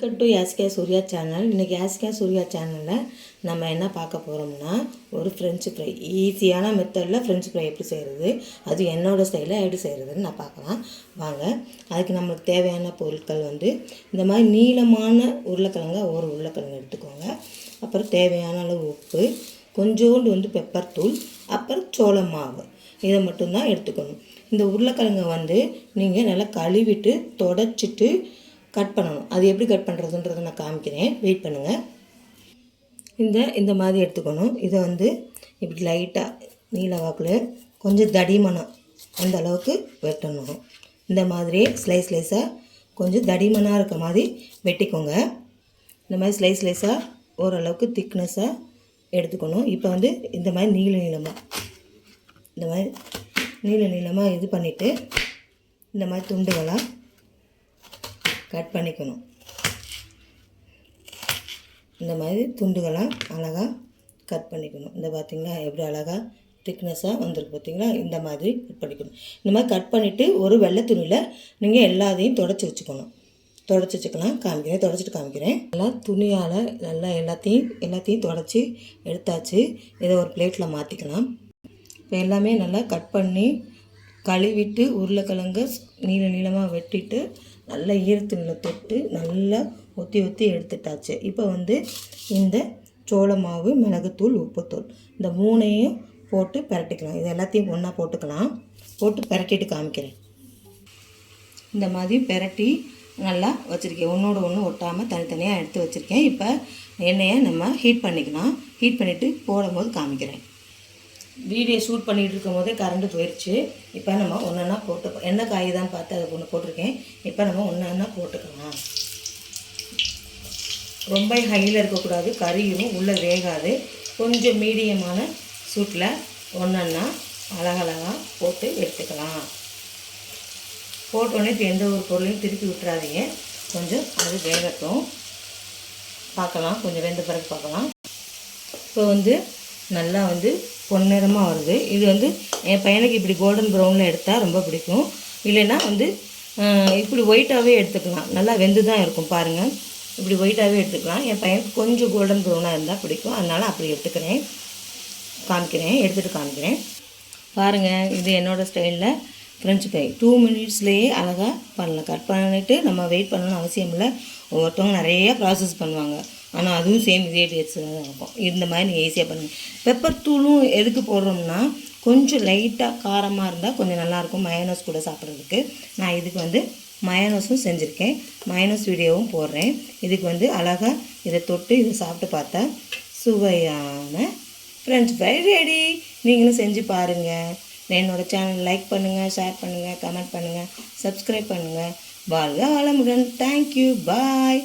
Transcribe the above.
Welcome to யாஸ்கே Surya channel இன்றைக்கி யாஸ்கே சூர்யா சேனலில் நம்ம என்ன பார்க்க போகிறோம்னா ஒரு ஃப்ரெஞ்சு ஃப்ரை ஈஸியான மெத்தடில் ஃப்ரெஞ்சு ஃப்ரை எப்படி செய்கிறது அது என்னோடய ஸ்டைலில் எப்படி செய்கிறதுன்னு நான் பார்க்கலாம். வாங்க அதுக்கு நம்மளுக்கு தேவையான பொருட்கள் வந்து இந்த மாதிரி நீளமான உருளைக்கிழங்க ஒரு உருளைக்கிழங்கு எடுத்துக்கோங்க. அப்புறம் தேவையான அளவு உப்பு கொஞ்சோண்டு வந்து பெப்பர் தூள் அப்புறம் சோள மாவு. இதை மட்டும்தான் எடுத்துக்கணும். இந்த உருளைக்கிழங்கை வந்து நீங்கள் நல்லா கழுவிட்டு தொடச்சிட்டு கட் பண்ணணும். அது எப்படி கட் பண்ணுறதுன்றதை நான் காமிக்கிறேன். வெயிட் பண்ணுங்கள் இந்த இந்த மாதிரி எடுத்துக்கணும். இதை வந்து இப்படி லைட்டாக நீல வாக்கில் கொஞ்சம் தடிமனம் அந்த அளவுக்கு வெட்டணும். இந்த மாதிரி ஸ்லைஸ் ஸ்லைஸாக கொஞ்சம் தடிமனாக இருக்க மாதிரி வெட்டிக்கோங்க. இந்த மாதிரி ஸ்லைஸ் ஸ்லைஸாக ஓரளவுக்கு திக்னஸாக எடுத்துக்கணும். இப்போ வந்து இந்த மாதிரி நீள நீளமாக இந்த மாதிரி நீள நீளமாக இது பண்ணிவிட்டு இந்த மாதிரி துண்டுகளாக கட் பண்ணிக்கணும். இந்த மாதிரி துண்டுகளாக அழகாக கட் பண்ணிக்கணும். இந்த பார்த்திங்களா எப்படி அழகாக திக்னஸாக வந்திருக்கு பார்த்தீங்களா இந்த மாதிரி கட் பண்ணிக்கணும். இந்த மாதிரி கட் பண்ணிவிட்டு ஒரு வெள்ளை துணியில் நீங்கள் எல்லாத்தையும் தொடச்சி வச்சுக்கணும். தொடச்சி வச்சுக்கலாம். காமிக்கிறேன் தொடச்சிட்டு காமிக்கிறேன். நல்லா துணியால் நல்லா எல்லாத்தையும் எல்லாத்தையும் தொடச்சி எடுத்தாச்சு. இதை ஒரு பிளேட்டில் மாற்றிக்கலாம் இப்போ எல்லாமே நல்லா கட் பண்ணி கழுவிட்டு உருளைக்கிழங்க நீள நீளமாக வெட்டிட்டு நல்லா ஈரத்துணியில் தொட்டு நல்லா ஒத்தி ஒத்தி எடுத்துட்டாச்சு. இப்போ வந்து இந்த சோள மாவு மிளகுத்தூள் உப்புத்தூள் இந்த மூணையும் போட்டு பிரட்டிக்கலாம். இது எல்லாத்தையும் ஒன்றா போட்டுக்கலாம். போட்டு பரட்டிட்டு காமிக்கிறேன். இந்த மாதிரி பிரட்டி நல்லா வச்சுருக்கேன். ஒன்றோட ஒன்று ஒட்டாமல் தனித்தனியாக எடுத்து வச்சுருக்கேன். இப்போ எண்ணெயை நம்ம ஹீட் பண்ணிக்கலாம். ஹீட் பண்ணிவிட்டு போடும்போது காமிக்கிறேன். வீடியோ ஷூட் பண்ணிகிட்டு இருக்கும் போதே கரண்ட்டு போயிடுச்சு இப்போ நம்ம ஒன்றா போட்டு என்ன காய் தான் பார்த்து அதை ஒன்று போட்டிருக்கேன். இப்போ நம்ம ஒன்றா போட்டுக்கலாம். ரொம்ப ஹையில் இருக்கக்கூடாது. கறியும் உள்ளே வேகாது. கொஞ்சம் மீடியமான சூட்டில் ஒன்றா அழகழகாக போட்டு எடுத்துக்கலாம். போட்டோடனே இப்போ எந்த ஒரு பொருளையும் திருப்பி விட்டுறாதீங்க. கொஞ்சம் அது வேகட்டும். பார்க்கலாம். கொஞ்சம் வெந்த பிறகு பார்க்கலாம். இப்போ வந்து நல்லா வந்து பொன்னிறமாக வருது. இது வந்து என் பையனுக்கு இப்படி கோல்டன் ப்ரௌனில் எடுத்தால் ரொம்ப பிடிக்கும். இல்லைன்னா வந்து இப்படி ஒயிட்டாகவே எடுத்துக்கலாம். நல்லா வெந்து தான் இருக்கும் பாருங்கள் இப்படி ஒயிட்டாகவே எடுத்துக்கலாம். என் பையனுக்கு கொஞ்சம் கோல்டன் ப்ரௌனாக இருந்தால் பிடிக்கும். அதனால் அப்படி எடுத்துக்கிறேன். காமிக்கிறேன். எடுத்துகிட்டு காமிக்கிறேன். பாருங்கள் இது என்னோடய ஸ்டைலில் ஃப்ரெஞ்சு ஃப்ரை டூ மினிட்ஸ்லேயே அழகாக பண்ணலாம். கட் பண்ணிவிட்டு நம்ம வெயிட் பண்ணணும்னு அவசியம் இல்லை. ஒவ்வொருத்தவங்க நிறையா ப்ராசஸ் பண்ணுவாங்க. ஆனால் அதுவும் சேம் இதே தான் இருக்கும். இந்த மாதிரி நீங்கள் ஈஸியாக பண்ணுங்கள் பெப்பர் தூளும் எதுக்கு போடுறோம்னா கொஞ்சம் லைட்டாக காரமாக இருந்தால் கொஞ்சம் நல்லாயிருக்கும் மயனோஸ் கூட சாப்பிட்றதுக்கு. நான் இதுக்கு வந்து மயனோஸும் செஞ்சுருக்கேன். மயனோஸ் வீடியோவும் போடுறேன். இதுக்கு வந்து அழகாக இதை தொட்டு இதை சாப்பிட்டு பார்த்தா சுவையான ஃப்ரெஞ்ச் ஃப்ரை ரெடி நீங்களும் செஞ்சு பாருங்கள் என்னோடய சேனல் லைக் பண்ணுங்கள் ஷேர் பண்ணுங்கள் கமெண்ட் பண்ணுங்கள் சப்ஸ்கிரைப் பண்ணுங்கள் வாழ்க வளமுடன். Thank you bye